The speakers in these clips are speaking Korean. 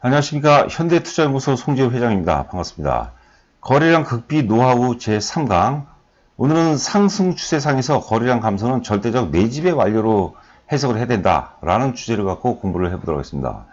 안녕하십니까. 현대투자연구소 송재호 회장입니다. 반갑습니다. 거래량 극비 노하우 제3강. 오늘은 상승 추세상에서 거래량 감소는 절대적 매집의 완료로 해석을 해야 된다라는 주제를 갖고 공부를 해보도록 하겠습니다.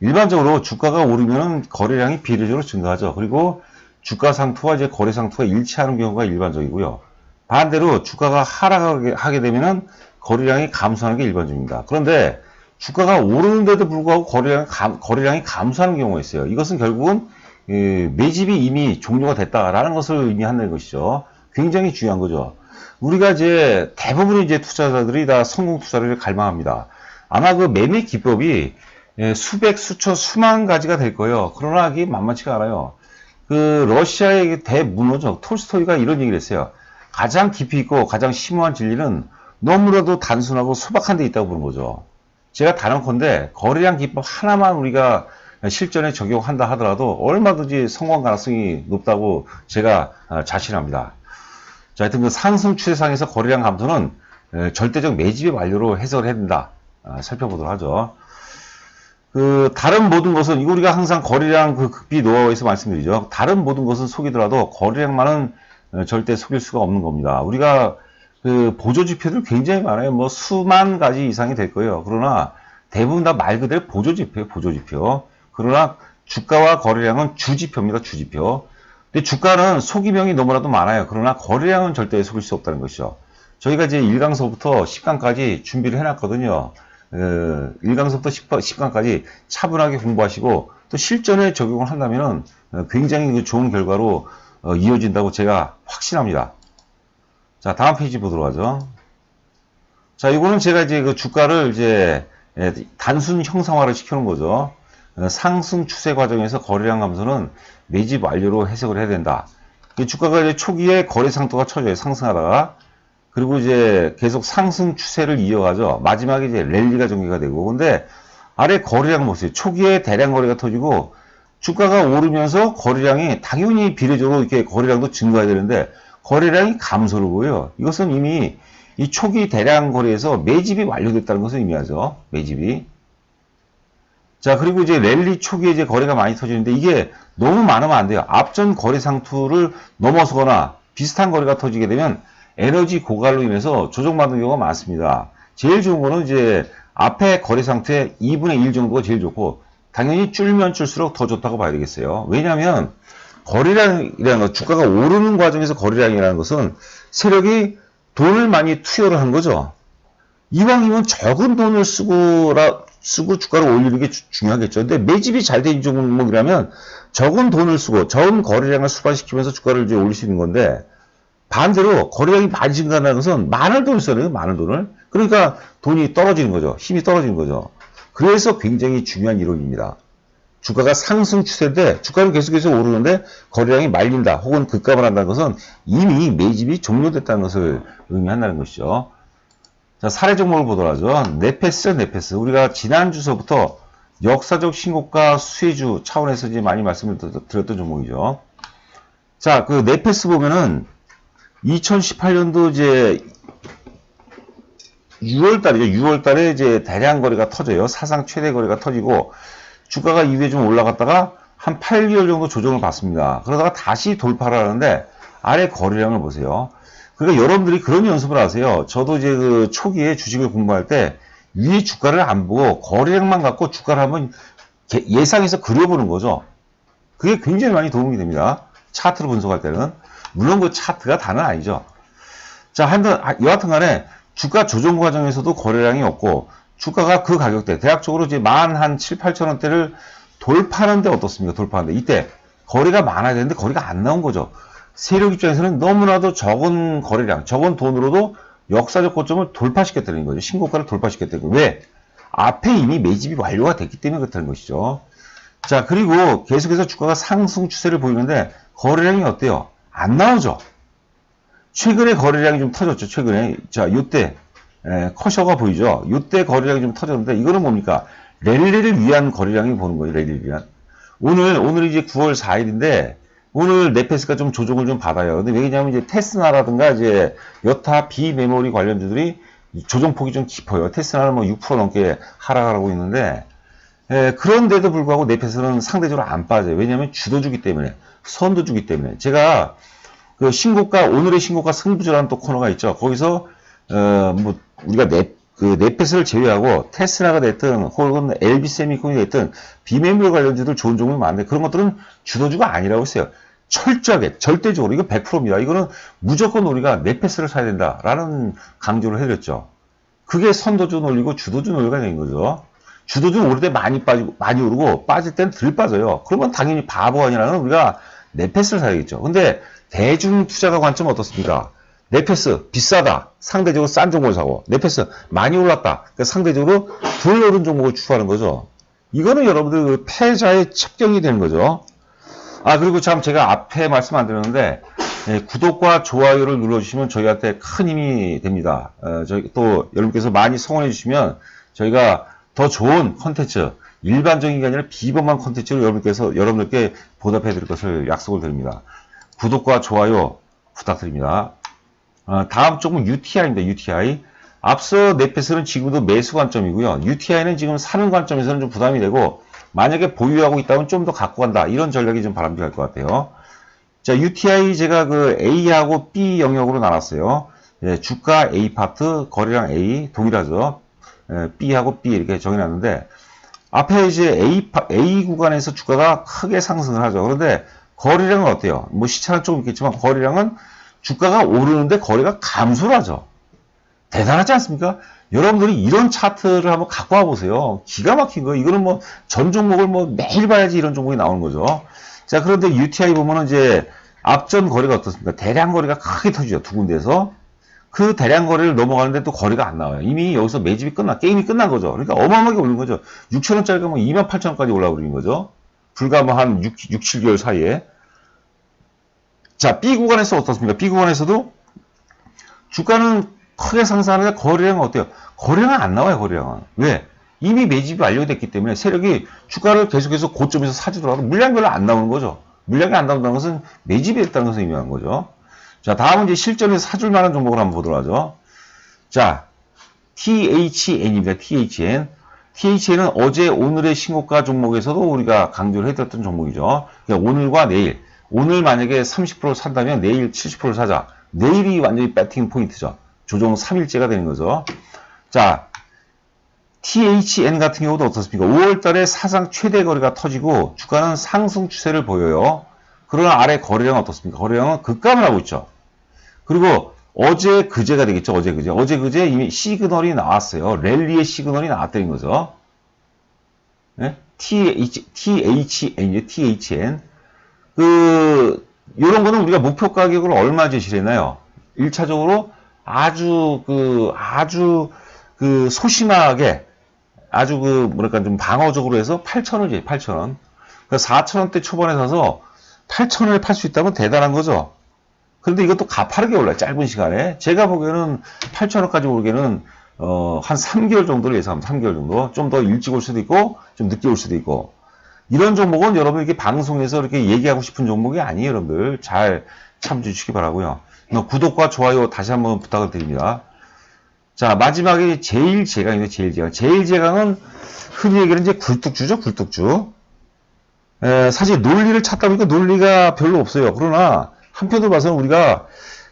일반적으로 주가가 오르면 거래량이 비례적으로 증가하죠. 그리고 주가 상투와 이제 거래 상투가 일치하는 경우가 일반적이고요. 반대로 주가가 하락하게 하게 되면은 거래량이 감소하는 게 일반적입니다. 그런데 주가가 오르는데도 불구하고 거래량, 감, 거래량이 감소하는 경우가 있어요. 이것은 결국은 예, 매집이 이미 종료가 됐다라는 것을 의미하는 것이죠. 굉장히 중요한 거죠. 우리가 이제 대부분의 이제 투자자들이 다 성공 투자를 갈망합니다. 아마 그 매매 기법이 예, 수백, 수천, 수만 가지가 될 거예요. 그러나 이게 만만치가 않아요. 그 러시아의 대문호적 톨스토이가 이런 얘기를 했어요. 가장 깊이 있고 가장 심오한 진리는 너무나도 단순하고 소박한 데 있다고 보는 거죠. 제가 단언컨대 거래량 기법 하나만 우리가 실전에 적용한다 하더라도 얼마든지 성공 가능성이 높다고 제가 어, 자신합니다. 자, 하여튼 그 상승 추세상에서 거래량 감소는 절대적 매집의 완료로 해석을 해야 된다. 어, 살펴보도록 하죠. 그 다른 모든 것은 이거 우리가 항상 거래량 그 극비 노하우에서 말씀드리죠. 다른 모든 것은 속이더라도 거래량만은 어, 절대 속일 수가 없는 겁니다. 우리가 그 보조 지표들 굉장히 많아요. 뭐 수만 가지 이상이 될 거예요. 그러나 대부분 다 말 그대로 보조 지표예요. 보조 지표. 그러나 주가와 거래량은 주지표입니다. 주지표. 근데 주가는 속이명이 너무나도 많아요. 그러나 거래량은 절대 속일 수 없다는 것이죠. 저희가 이제 1강서부터 10강까지 준비를 해놨거든요. 어, 1강서부터 10, 강까지 차분하게 공부하시고 또 실전에 적용을 한다면 어, 굉장히 좋은 결과로 어, 이어진다고 제가 확신합니다. 자, 다음 페이지 보도록 하죠. 자, 이거는 제가 이제 그 주가를 이제 예, 단순 형상화를 시켜놓은 거죠. 어, 상승 추세 과정에서 거래량 감소는 매집 완료로 해석을 해야 된다. 주가가 이제 초기에 거래 상토가 쳐져요. 상승하다가. 그리고 이제 계속 상승 추세를 이어가죠. 마지막에 이제 랠리가 전개가 되고. 근데 아래 거래량 보세요. 초기에 대량 거래가 터지고 주가가 오르면서 거래량이 당연히 비례적으로 이렇게 거래량도 증가해야 되는데 거래량이 감소를 보여. 이것은 이미 이 초기 대량 거래에서 매집이 완료됐다는 것을 의미하죠. 매집이. 자, 그리고 이제 랠리 초기에 이제 거래가 많이 터지는데 이게 너무 많으면 안 돼요. 앞전 거래 상투를 넘어서거나 비슷한 거래가 터지게 되면 에너지 고갈로 인해서 조정받는 경우가 많습니다. 제일 좋은 거는 이제 앞에 거래 상투의 2분의 1 정도가 제일 좋고 당연히 줄면 줄수록 더 좋다고 봐야 되겠어요. 왜냐하면 거래량이라는 것, 주가가 오르는 과정에서 거래량이라는 것은 세력이 돈을 많이 투여를 한 거죠. 이왕이면 적은 돈을 쓰고 라, 쓰고 주가를 올리는 게 주, 중요하겠죠. 근데 매집이 잘 된 종목이라면 적은 돈을 쓰고 적은 거래량을 수반시키면서 주가를 이제 올릴 수 있는 건데 반대로 거래량이 많이 증가하는 것은 많은 돈을 써요. 많은 돈을. 그러니까 돈이 떨어지는 거죠. 힘이 떨어지는 거죠. 그래서 굉장히 중요한 이론입니다. 주가가 상승 추세인데 주가는 계속해서 오르는데 거래량이 말린다 혹은 급감을 한다는 것은 이미 매집이 종료됐다는 것을 의미한다는 것이죠. 자, 사례 종목을 보도록 하죠. 네페스, 네페스. 우리가 지난 주서부터 역사적 신고가 수혜주 차원에서 이제 많이 말씀을 드렸던 종목이죠. 자, 그 네페스 보면은 2018년도 이제 6월 달이죠. 6월 달에 이제 대량 거래가 터져요. 사상 최대 거래가 터지고 주가가 이후에 좀 올라갔다가 한 8개월 정도 조정을 받습니다. 그러다가 다시 돌파를 하는데 아래 거래량을 보세요. 그러니까 여러분들이 그런 연습을 하세요. 저도 이제 그 초기에 주식을 공부할 때 위에 주가를 안 보고 거래량만 갖고 주가를 한번 예상해서 그려보는 거죠. 그게 굉장히 많이 도움이 됩니다. 차트로 분석할 때는. 물론 그 차트가 다는 아니죠. 자, 한번 여하튼 간에 주가 조정 과정에서도 거래량이 없고 주가가 그 가격대, 대략적으로 이제 만 한 7, 8천 원대를 돌파하는데 어떻습니까? 돌파하는데. 이때 거래가 많아야 되는데 거래가 안 나온 거죠. 세력 입장에서는 너무나도 적은 거래량, 적은 돈으로도 역사적 고점을 돌파시켰다는 거죠. 신고가를 돌파시켰다는 거예요. 왜? 앞에 이미 매집이 완료가 됐기 때문에 그렇다는 것이죠. 자, 그리고 계속해서 주가가 상승 추세를 보이는데 거래량이 어때요? 안 나오죠. 최근에 거래량이 좀 터졌죠. 최근에. 자, 이때 에, 커셔가 보이죠. 이때 거래량이 좀 터졌는데 이거는 뭡니까? 랠리를 위한 거래량이 보는 거예요. 랠리를 위한. 오늘 오늘 이제 9월 4일인데 오늘 네페스가 좀 조정을 좀 받아요. 근데 왜냐하면 이제 테스나라든가 이제 여타 비메모리 관련주들이 조정폭이 좀 깊어요. 테스나는 뭐 6% 넘게 하락하고 있는데 에, 그런데도 불구하고 네페스는 상대적으로 안 빠져요. 왜냐하면 주도주기 때문에, 선도주기 때문에. 제가 그 신고가, 오늘의 신고가 승부조라는 또 코너가 있죠. 거기서, 어, 뭐, 우리가 네, 그 네페스를 제외하고 테스라가 됐든 혹은 LB 세미콘이 됐든 비메모리 관련주들 좋은 종목이 많은데 그런 것들은 주도주가 아니라고 했어요. 철저하게 절대적으로 이거 100%입니다. 이거는 무조건 우리가 네페스를 사야 된다라는 강조를 해드렸죠. 그게 선도주 논리고 주도주 논리가 된 거죠. 주도주는 오를 때 많이 빠지고 많이 오르고 빠질 때는 덜 빠져요. 그러면 당연히 바보 아니라는 우리가 네페스를 사야겠죠. 근데 대중 투자가 관점 은 어떻습니까? 네페스 비싸다. 상대적으로 싼 종목을 사고 네페스 많이 올랐다. 그러니까 상대적으로 덜 오른 종목을 추구하는 거죠. 이거는 여러분들 그 패자의 첩경이 되는 거죠. 아 그리고 참 제가 앞에 말씀 안 드렸는데 예, 구독과 좋아요를 눌러주시면 저희한테 큰 힘이 됩니다. 어, 저희 또 여러분께서 많이 성원해 주시면 저희가 더 좋은 컨텐츠 일반적인 게 아니라 비범한 컨텐츠를 여러분께서 여러분들께 보답해 드릴 것을 약속을 드립니다. 구독과 좋아요 부탁드립니다. 어, 다음 쪽은 UTI입니다. UTI. 앞서 네페스는 지금도 매수 관점이고요. UTI는 지금 사는 관점에서는 좀 부담이 되고 만약에 보유하고 있다면 좀 더 갖고 간다. 이런 전략이 좀 바람직할 것 같아요. 자, UTI 제가 그 A하고 B 영역으로 나눴어요. 예, 주가 A 파트, 거래량 A 동일하죠. 예, B하고 B 이렇게 정해놨는데 앞에 이제 A, 파- A 구간에서 주가가 크게 상승을 하죠. 그런데 거래량은 어때요? 뭐 시차는 조금 있겠지만 거래량은 주가가 오르는데 거래가 감소를 하죠. 대단하지 않습니까? 여러분들이 이런 차트를 한번 갖고 와 보세요. 기가 막힌 거예요. 이거는 뭐 전 종목을 뭐 매일 봐야지 이런 종목이 나오는 거죠. 자, 그런데 UTI 보면은 이제 앞전 거래가 어떻습니까? 대량 거래가 크게 터지죠. 두 군데에서. 그 대량 거래를 넘어가는데 또 거래가 안 나와요. 이미 여기서 매집이 끝나, 게임이 끝난 거죠. 그러니까 어마어마하게 오른 거죠. 6천원짜리가 뭐 2만 8천원까지 올라버린 거죠. 불과 뭐 한 6, 6, 7개월 사이에. 자, B 구간에서 어떻습니까? B 구간에서도 주가는 크게 상승하는데 거래량은 어때요? 거래량은 안 나와요, 거래량은. 왜? 이미 매집이 완료됐기 때문에 세력이 주가를 계속해서 고점에서 사주더라도 물량 별로 안 나오는 거죠. 물량이 안 나온다는 것은 매집이 됐다는 것을 의미하는 거죠. 자, 다음은 이제 실전에서 사줄 만한 종목을 한번 보도록 하죠. 자, THN입니다. THN. THN은 어제 오늘의 신고가 종목에서도 우리가 강조를 해드렸던 종목이죠. 그러니까 오늘과 내일. 오늘 만약에 30% 산다면 내일 70% 사자. 내일이 완전히 배팅 포인트죠. 조정 3일째가 되는 거죠. 자, THN 같은 경우도 어떻습니까? 5월 달에 사상 최대 거래가 터지고 주가는 상승 추세를 보여요. 그러나 아래 거래량은 어떻습니까? 거래량은 급감을 하고 있죠. 그리고 어제 그제가 되겠죠. 어제 그제. 어제 그제 이미 시그널이 나왔어요. 랠리의 시그널이 나왔다는 거죠. 네? TH, THN이죠. THN. 그, 요런 거는 우리가 목표 가격을 얼마 제시를 했나요? 1차적으로 아주 그, 아주 그 소심하게 아주 그 뭐랄까 좀 방어적으로 해서 8,000원이에요. 8,000원. 그 4,000원대 초반에 사서 8,000원에 팔 수 있다면 대단한 거죠. 그런데 이것도 가파르게 올라요. 짧은 시간에. 제가 보기에는 8,000원까지 오르기에는 어, 한 3개월 정도를 예상합니다. 3개월 정도. 좀 더 일찍 올 수도 있고 좀 늦게 올 수도 있고. 이런 종목은 여러분 이렇게 방송에서 이렇게 얘기하고 싶은 종목이 아니에요, 여러분들. 잘 참조해 주시기 바라고요. 어, 구독과 좋아요 다시 한번 부탁을 드립니다. 자, 마지막에 제일 제강인데 제일 제강. 제일 제강은 흔히 얘기하는 이제 굴뚝주죠, 굴뚝주. 에, 사실 논리를 찾다 보니까 논리가 별로 없어요. 그러나 한편으로 봐서는 우리가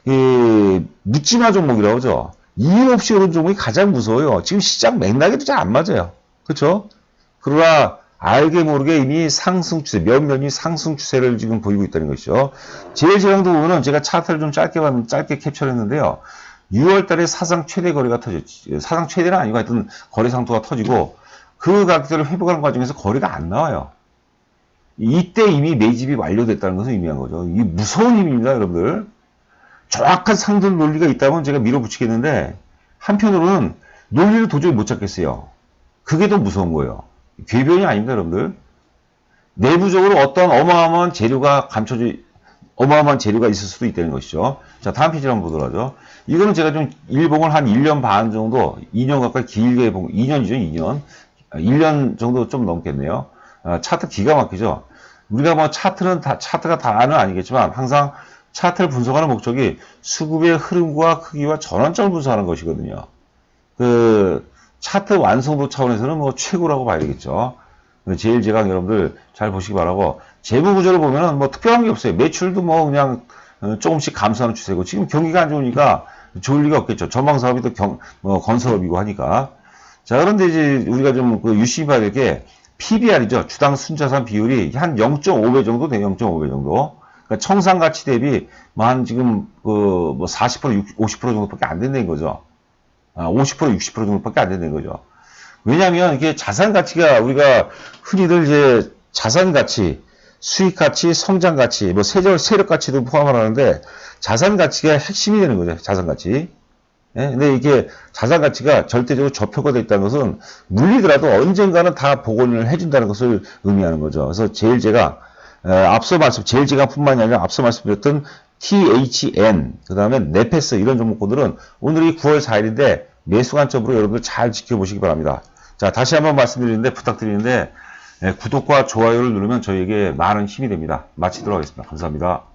이 묻지마 종목이라고 하죠. 이유 없이 오른 종목이 가장 무서워요. 지금 시장 맥락에도 잘 안 맞아요. 그렇죠? 그러나 알게 모르게 이미 상승 추세, 면면이 상승 추세를 지금 보이고 있다는 것이죠. 제일 제강도 보면은 제가 차트를 좀 짧게 봤, 짧게 캡처를 했는데요. 6월 달에 사상 최대 거래가 터졌지. 사상 최대는 아니고 하여튼 거래 상도가 터지고 그 가격대를 회복하는 과정에서 거래가 안 나와요. 이때 이미 매집이 완료됐다는 것을 의미한 거죠. 이게 무서운 힘입니다, 여러분들. 정확한 상들 논리가 있다면 제가 밀어붙이겠는데 한편으로는 논리를 도저히 못 찾겠어요. 그게 더 무서운 거예요. 궤변이 아닙니다, 여러분들. 내부적으로 어떤 어마어마한 재료가 감춰져 어마어마한 재료가 있을 수도 있다는 것이죠. 자, 다음 페이지를 한번 보도록 하죠. 이거는 제가 좀 일봉을 한 1년 반 정도, 2년 가까이 길게 본, 2년이죠, 2년. 1년 정도 좀 넘겠네요. 아, 차트 기가 막히죠. 우리가 뭐 차트는 다, 차트가 다는 아니겠지만 항상 차트를 분석하는 목적이 수급의 흐름과 크기와 전환점을 분석하는 것이거든요. 그 차트 완성도 차원에서는 뭐 최고라고 봐야 되겠죠. 제일 제강 여러분들 잘 보시기 바라고 재무 구조를 보면은 뭐 특별한 게 없어요. 매출도 뭐 그냥 어, 조금씩 감소하는 추세고 지금 경기가 안 좋으니까 좋을 리가 없겠죠. 전방 사업이 또 경, 뭐 건설업이고 하니까. 자, 그런데 이제 우리가 좀그 유심히 봐야 될 게 PBR이죠. 주당 순자산 비율이 한 0.5배 정도 돼요. 0.5배 정도. 그러니까 청산 가치 대비 뭐 한 지금 그뭐 40% 50% 정도밖에 안 된다는 거죠. 아, 50% 60% 정도밖에 안 된다는 거죠. 왜냐하면 이게 자산 가치가 우리가 흔히들 이제 자산 가치, 수익 가치, 성장 가치, 뭐 세력 세력 가치도 포함을 하는데 자산 가치가 핵심이 되는 거죠. 자산 가치. 예? 근데 이게 자산 가치가 절대적으로 저표가 있다는 것은 물리더라도 언젠가는 다 복원을 해준다는 것을 의미하는 거죠. 그래서 제일 제가 에, 앞서 말씀 제일 제가뿐만이 아니라 앞서 말씀드렸던 THN 그 다음에 네페스 이런 종목들은 오늘이 9월 4일인데 매수 관점으로 여러분들 잘 지켜보시기 바랍니다. 자 다시 한번 말씀드리는데 부탁드리는데 에, 구독과 좋아요를 누르면 저희에게 많은 힘이 됩니다. 마치도록 하겠습니다. 감사합니다.